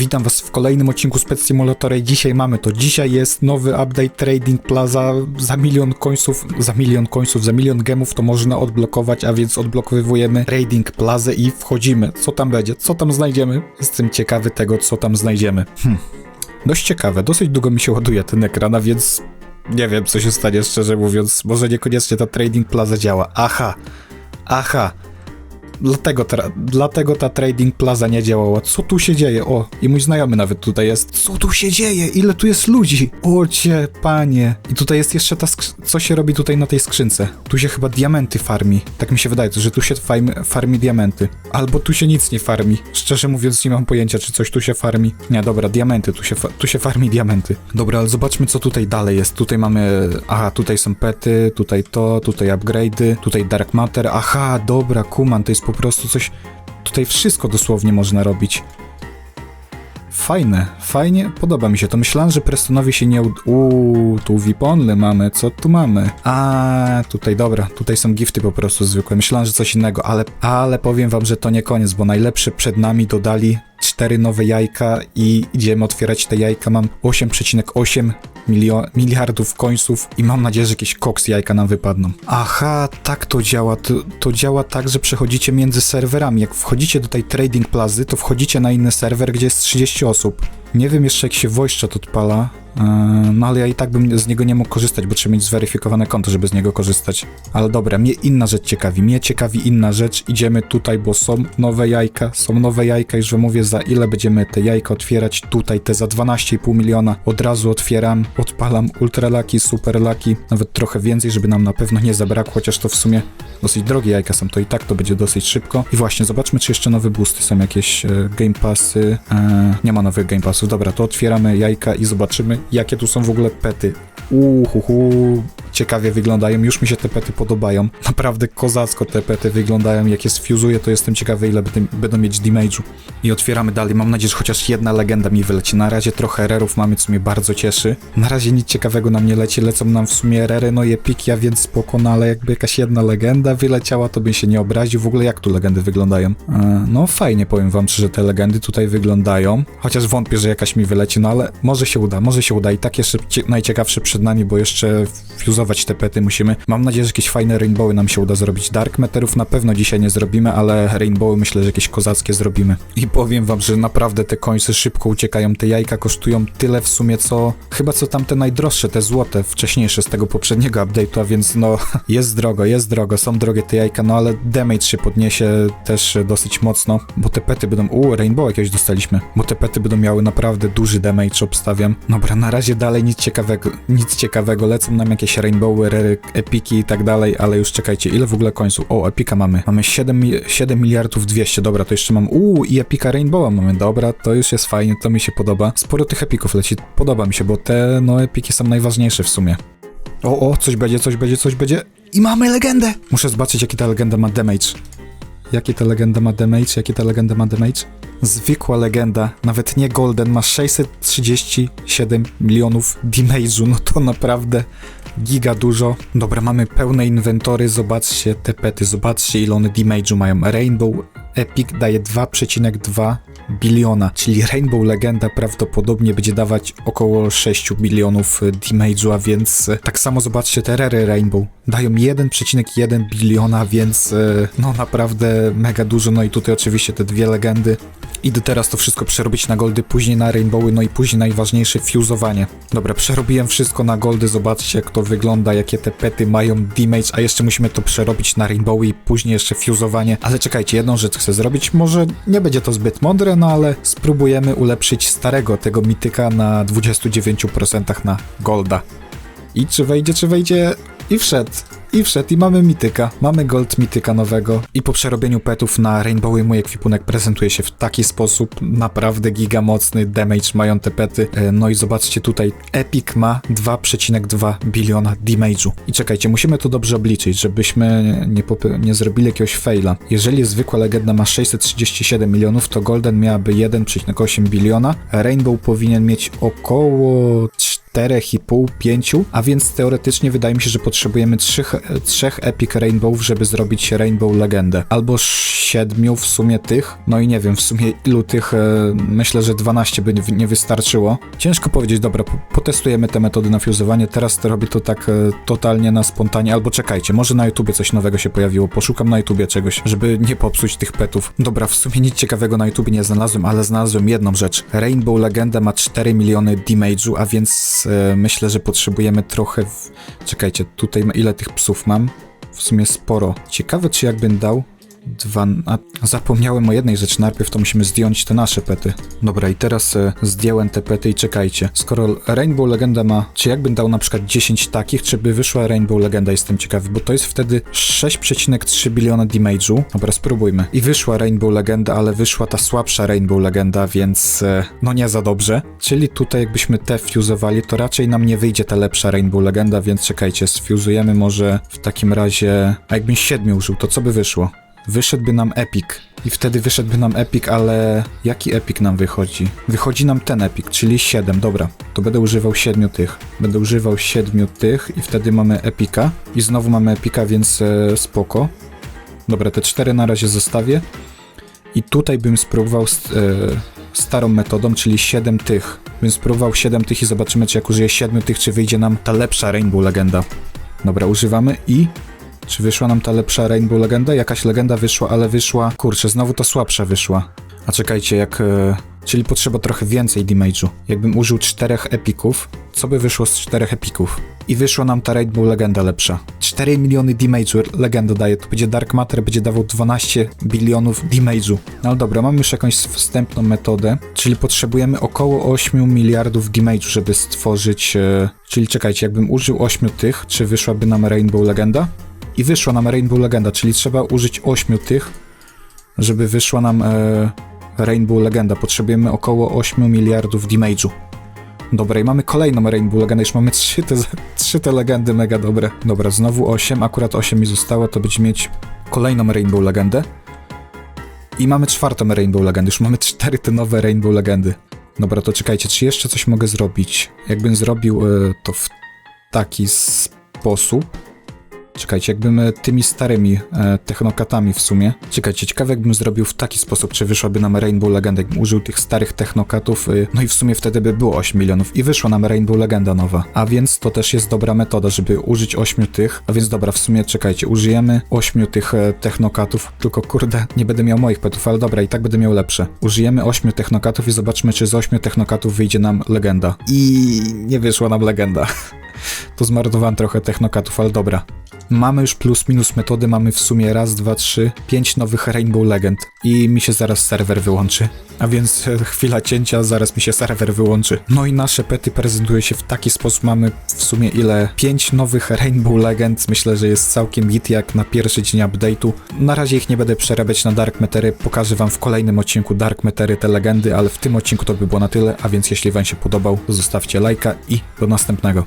Witam was w kolejnym odcinku Spec Simulatora i dzisiaj mamy to. Dzisiaj jest nowy update Trading Plaza za milion końców, za milion końców, za milion gemów to można odblokować, a więc odblokowujemy Trading Plazę i wchodzimy. Co tam będzie? Co tam znajdziemy? Jestem ciekawy tego, co tam znajdziemy. Hm. Dość ciekawe, dosyć długo mi się ładuje ten ekran, a więc nie wiem, co się stanie, szczerze mówiąc. Może niekoniecznie ta Trading Plaza działa. Aha, aha. Dlatego, tra- dlatego ta Trading Plaza nie działała. Co tu się dzieje? O, i mój znajomy nawet tutaj jest. Co tu się dzieje? Ile tu jest ludzi? O cię, panie. I tutaj jest jeszcze ta skrzy- Co się robi tutaj na tej skrzynce? Tu się chyba diamenty farmi. Tak mi się wydaje, że tu się farmi, farmi diamenty. Albo tu się nic nie farmi. Szczerze mówiąc, nie mam pojęcia, czy coś tu się farmi. Nie, dobra, diamenty. Tu się, fa- tu się farmi diamenty. Dobra, ale zobaczmy, co tutaj dalej jest. Tutaj mamy... Aha, tutaj są pety, tutaj to, tutaj upgrade'y, tutaj dark matter. Aha, dobra, kuman, to jest po prostu coś... Tutaj wszystko dosłownie można robić. Fajne, fajnie, podoba mi się to. Myślałem, że Prestonowi się nie ud... Uuu, tu Wiponle mamy, co tu mamy? A, tutaj, dobra, tutaj są gifty po prostu zwykłe. Myślałem, że coś innego, ale, ale powiem wam, że to nie koniec, bo najlepsze przed nami dodali cztery nowe jajka i idziemy otwierać te jajka. Mam 8,8 milio- miliardów końców i mam nadzieję, że jakieś koks jajka nam wypadną. Aha, tak to działa. To, to działa tak, że przechodzicie między serwerami. Jak wchodzicie do tej trading plazy, to wchodzicie na inny serwer, gdzie jest 30 osób. Nie wiem jeszcze jak się chat odpala, no ale ja i tak bym z niego nie mógł korzystać, bo trzeba mieć zweryfikowane konto, żeby z niego korzystać. Ale dobra, mnie inna rzecz ciekawi, mnie ciekawi inna rzecz. Idziemy tutaj, bo są nowe jajka, są nowe jajka, już wam mówię za ile będziemy te jajka otwierać. Tutaj te za 12,5 miliona od razu otwieram, odpalam ultra lucky, super lucky, nawet trochę więcej, żeby nam na pewno nie zabrakło, chociaż to w sumie dosyć drogie jajka są, to i tak to będzie dosyć szybko. I właśnie, zobaczmy, czy jeszcze nowe boosty są jakieś e, game passy. E, nie ma nowych game passów. Dobra, to otwieramy jajka i zobaczymy, jakie tu są w ogóle pety. Uhuhu, ciekawie wyglądają, już mi się te pety podobają. Naprawdę kozacko te pety wyglądają, jak je sfuzuję, to jestem ciekawy, ile będą mieć damage'u. I otwieramy dalej, mam nadzieję, że chociaż jedna legenda mi wyleci. Na razie trochę errorów mamy, co mnie bardzo cieszy. Na razie nic ciekawego nam nie leci, lecą nam w sumie erery, no i epiki, a więc spoko, no ale jakby jakaś jedna legenda wyleciała, to bym się nie obraził. W ogóle jak tu legendy wyglądają? E, no fajnie, powiem wam, że te legendy tutaj wyglądają. Chociaż wątpię, że jakaś mi wyleci, no ale może się uda, może się uda. I tak cie- najciekawsze przed nami, bo jeszcze fuzować te pety musimy. Mam nadzieję, że jakieś fajne rainbowy nam się uda zrobić. Dark Matterów na pewno dzisiaj nie zrobimy, ale rainbowy myślę, że jakieś kozackie zrobimy. I powiem wam, że naprawdę te końce szybko uciekają. Te jajka kosztują tyle w sumie, co chyba co tamte najdroższe, te złote, wcześniejsze z tego poprzedniego update'u, a więc no jest drogo, jest drogo, są drogie te jajka, no ale damage się podniesie też dosyć mocno, bo te pety będą, u rainbow jakieś dostaliśmy, bo te pety będą miały naprawdę duży damage, obstawiam. Dobra, na razie dalej nic ciekawego, nic ciekawego, lecą nam jakieś rainbowy, rery, epiki i tak dalej, ale już czekajcie, ile w ogóle końców? O, epika mamy, mamy 7, mi- 7 miliardów 200, dobra, to jeszcze mam, uuu, i epika rainbowa mamy, dobra, to już jest fajnie, to mi się podoba. Sporo tych epików leci, podoba mi się, bo te, no, epiki są najważniejsze w sumie. O, o, coś będzie, coś będzie, coś będzie. I mamy legendę! Muszę zobaczyć, jaki ta legenda ma damage. Jaki ta legenda ma damage? Jaki ta legenda ma damage? Zwykła legenda, nawet nie golden, ma 637 milionów damage'u. No to naprawdę giga dużo. Dobra, mamy pełne inwentory, zobaczcie te pety, zobaczcie ile one damage'u mają. Rainbow Epic daje 2,2 biliona, czyli Rainbow Legenda prawdopodobnie będzie dawać około 6 bilionów e, damage'u, a więc e, tak samo zobaczcie te rery Rainbow. Dają 1,1 biliona, więc e, no naprawdę mega dużo. No i tutaj oczywiście te dwie legendy. Idę teraz to wszystko przerobić na goldy, później na rainbowy, no i później najważniejsze fuzowanie. Dobra, przerobiłem wszystko na goldy, zobaczcie jak to wygląda, jakie te pety mają damage, a jeszcze musimy to przerobić na rainbowy i później jeszcze fuzowanie. Ale czekajcie, jedną rzecz chcę zrobić, może nie będzie to zbyt mądre, no ale spróbujemy ulepszyć starego tego mityka na 29% na golda. I czy wejdzie, czy wejdzie? I wszedł. I wszedł i mamy mityka. Mamy gold mityka nowego. I po przerobieniu petów na Rainbowy mój ekwipunek prezentuje się w taki sposób. Naprawdę giga mocny damage mają te pety. E, No i zobaczcie tutaj. Epic ma 2,2 biliona damage'u. I czekajcie, musimy to dobrze obliczyć, żebyśmy nie, nie zrobili jakiegoś faila. Jeżeli zwykła legenda ma 637 milionów, to Golden miałaby 1,8 biliona. Rainbow powinien mieć około 4,5, 5, a więc teoretycznie wydaje mi się, że potrzebujemy trzech, trzech Epic Rainbowów, żeby zrobić Rainbow Legendę. Albo siedmiu w sumie tych, no i nie wiem w sumie ilu tych, e, myślę, że 12 by nie- wystarczyło. Ciężko powiedzieć, dobra, po- potestujemy te metody na teraz to robię to tak e, totalnie na spontanie, albo czekajcie, może na YouTubie coś nowego się pojawiło, poszukam na YouTubie czegoś, żeby nie popsuć tych petów. Dobra, w sumie nic ciekawego na YouTubie nie znalazłem, ale znalazłem jedną rzecz. Rainbow Legenda ma 4 miliony damage'u, a więc e, myślę, że potrzebujemy trochę... W... Czekajcie, tutaj ile tych psów mam? W sumie sporo. Ciekawe, czy jakbym dał dwa... A, zapomniałem o jednej rzeczy. Najpierw to musimy zdjąć te nasze pety. Dobra, i teraz e, zdjąłem te pety i czekajcie. Skoro Rainbow Legenda ma... Czy jakbym dał na przykład 10 takich, czy by wyszła Rainbow Legenda? Jestem ciekawy, bo to jest wtedy 6,3 biliona damage'u. Dobra, spróbujmy. I wyszła Rainbow Legenda, ale wyszła ta słabsza Rainbow Legenda, więc e, no nie za dobrze. Czyli tutaj jakbyśmy te fuzowali, to raczej nam nie wyjdzie ta lepsza Rainbow Legenda, więc czekajcie, sfuzujemy może w takim razie... A jakbym 7 użył, to co by wyszło? Wyszedłby nam Epic. I wtedy wyszedłby nam Epic, ale jaki Epic nam wychodzi? Wychodzi nam ten Epic, czyli 7, dobra. To będę używał 7 tych. Będę używał 7 tych i wtedy mamy Epika. I znowu mamy Epika, więc e, spoko. Dobra, te 4 na razie zostawię. I tutaj bym spróbował st- e, starą metodą, czyli 7 tych. Bym spróbował 7 tych i zobaczymy, czy jak użyję 7 tych, czy wyjdzie nam ta lepsza Rainbow Legenda. Dobra, używamy i czy wyszła nam ta lepsza Rainbow Legenda? Jakaś legenda wyszła, ale wyszła... Kurczę, znowu to słabsza wyszła. A czekajcie, jak... E... Czyli potrzeba trochę więcej damage'u. Jakbym użył czterech epików, co by wyszło z czterech epików? I wyszła nam ta Rainbow Legenda lepsza. 4 miliony damage'u legenda daje. To będzie Dark Matter, będzie dawał 12 bilionów damage'u. No ale dobra, mamy już jakąś wstępną metodę, czyli potrzebujemy około 8 miliardów damage'u, żeby stworzyć... E... Czyli czekajcie, jakbym użył 8 tych, czy wyszłaby nam Rainbow Legenda? I wyszła nam Rainbow Legenda, czyli trzeba użyć 8 tych, żeby wyszła nam e, Rainbow Legenda. Potrzebujemy około 8 miliardów damage'u. Dobra, i mamy kolejną Rainbow Legendę, już mamy 3 te, trzy te legendy mega dobre. Dobra, znowu 8, akurat 8 mi zostało, to będzie mieć kolejną Rainbow Legendę. I mamy czwartą Rainbow Legendę, już mamy cztery te nowe Rainbow Legendy. Dobra, to czekajcie, czy jeszcze coś mogę zrobić? Jakbym zrobił e, to w taki sposób, Czekajcie, jakbym e, tymi starymi e, technokatami w sumie. Czekajcie, ciekawe jakbym zrobił w taki sposób, czy wyszłaby nam Rainbow Legenda, jakbym użył tych starych technokatów, e, no i w sumie wtedy by było 8 milionów i wyszła nam Rainbow Legenda nowa. A więc to też jest dobra metoda, żeby użyć 8 tych. A więc dobra, w sumie czekajcie, użyjemy 8 tych e, technokatów, tylko kurde, nie będę miał moich petów, ale dobra, i tak będę miał lepsze. Użyjemy 8 technokatów i zobaczmy, czy z 8 technokatów wyjdzie nam legenda. I nie wyszła nam legenda. To zmarnowałem trochę technokatów, ale dobra. Mamy już plus minus metody, mamy w sumie raz, dwa, trzy, pięć nowych Rainbow Legend i mi się zaraz serwer wyłączy. A więc e, chwila cięcia, zaraz mi się serwer wyłączy. No i nasze pety prezentują się w taki sposób, mamy w sumie ile? Pięć nowych Rainbow Legend, myślę, że jest całkiem git jak na pierwszy dzień update'u. Na razie ich nie będę przerabiać na Dark Mattery, pokażę wam w kolejnym odcinku Dark Mattery te legendy, ale w tym odcinku to by było na tyle, a więc jeśli wam się podobał, zostawcie lajka i do następnego.